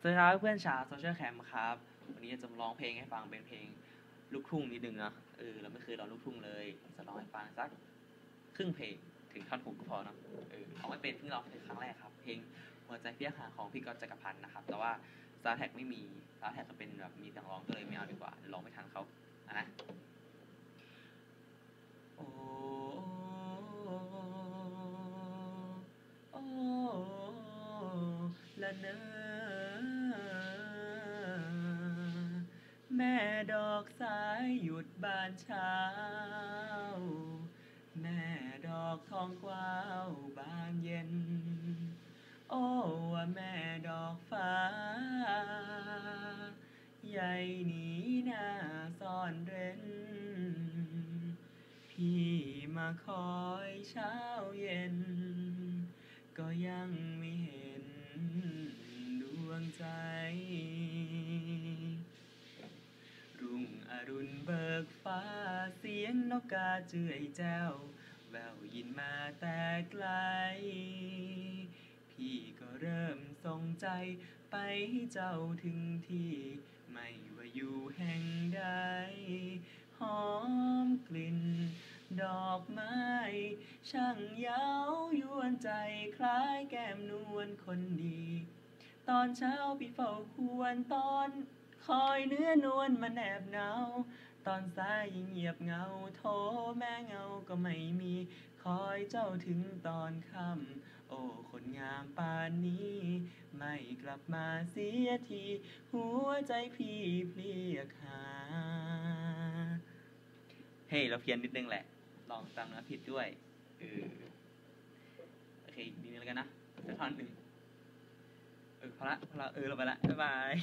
สวัสดีครับเพื่อนชาวโซเชียลแคมครับ วันนี้จะมาร้องเพลงให้ฟังเป็นเพลงลูกทุ่งนิดนึงนะเออเราไม่เคยร้องลูกทุ่งเลย จะร้องให้ฟังสักครึ่งเพลงถึงท่อนฮุกก็พอเนะเออร้องไม่เป็นเพิ่งร้องเป็นครั้งแรกครับ เพลงหัวใจเพียหาของพี่ก๊อตจักรพันธ์นะครับ แต่ว่าซาวแท็กไม่มีซาวแท็กจะเป็นแบบมีเสียงร้องก็เลยไม่เอาดีกว่าร้องไม่ทันเขาอะนะโอ้โอ้ละเนอ แม่ดอกสายหยุดบานเช้า แม่ดอกทองกวาวบานเย็น โอ้ว่าแม่ดอกฟ้า ใหญ่หนีหน้าซ่อนเร้น พี่มาคอยเช้าเย็น ก็ยังไม่เห็นดวงใจ กฟ้าเสียงนกกาเจือยแจ้วแววยินมาแต่ไกล พี่ก็เริ่มทรงใจไปให้เจ้าถึงที่ ไม่ว่าอยู่แห่งใดหอมกลิ่น ดอกไม้ ช่างเย้ายวนใจคล้ายแก้มนวลคนดี ตอนเช้าพี่เฝ้าควรตอน คอยเนื้อนวลมาแนบเงาว ตอนสายยิ่งเงียบเงาโทแม่เงาก็ไม่มี คอยเจ้าถึงตอนค่ำโอ้คนงามปานนี้ ไม่กลับมาเสียที หัวใจพี่เพลียกหาเฮ้เราเพี้ยนนิดนึงแหละ ลองตามนื้อผิดด้วยเออโอเคอีกนิดนึงแล้วกันนะสักท่อนหนึ่งเออพอละพอละเออเราไปละบ๊ายบาย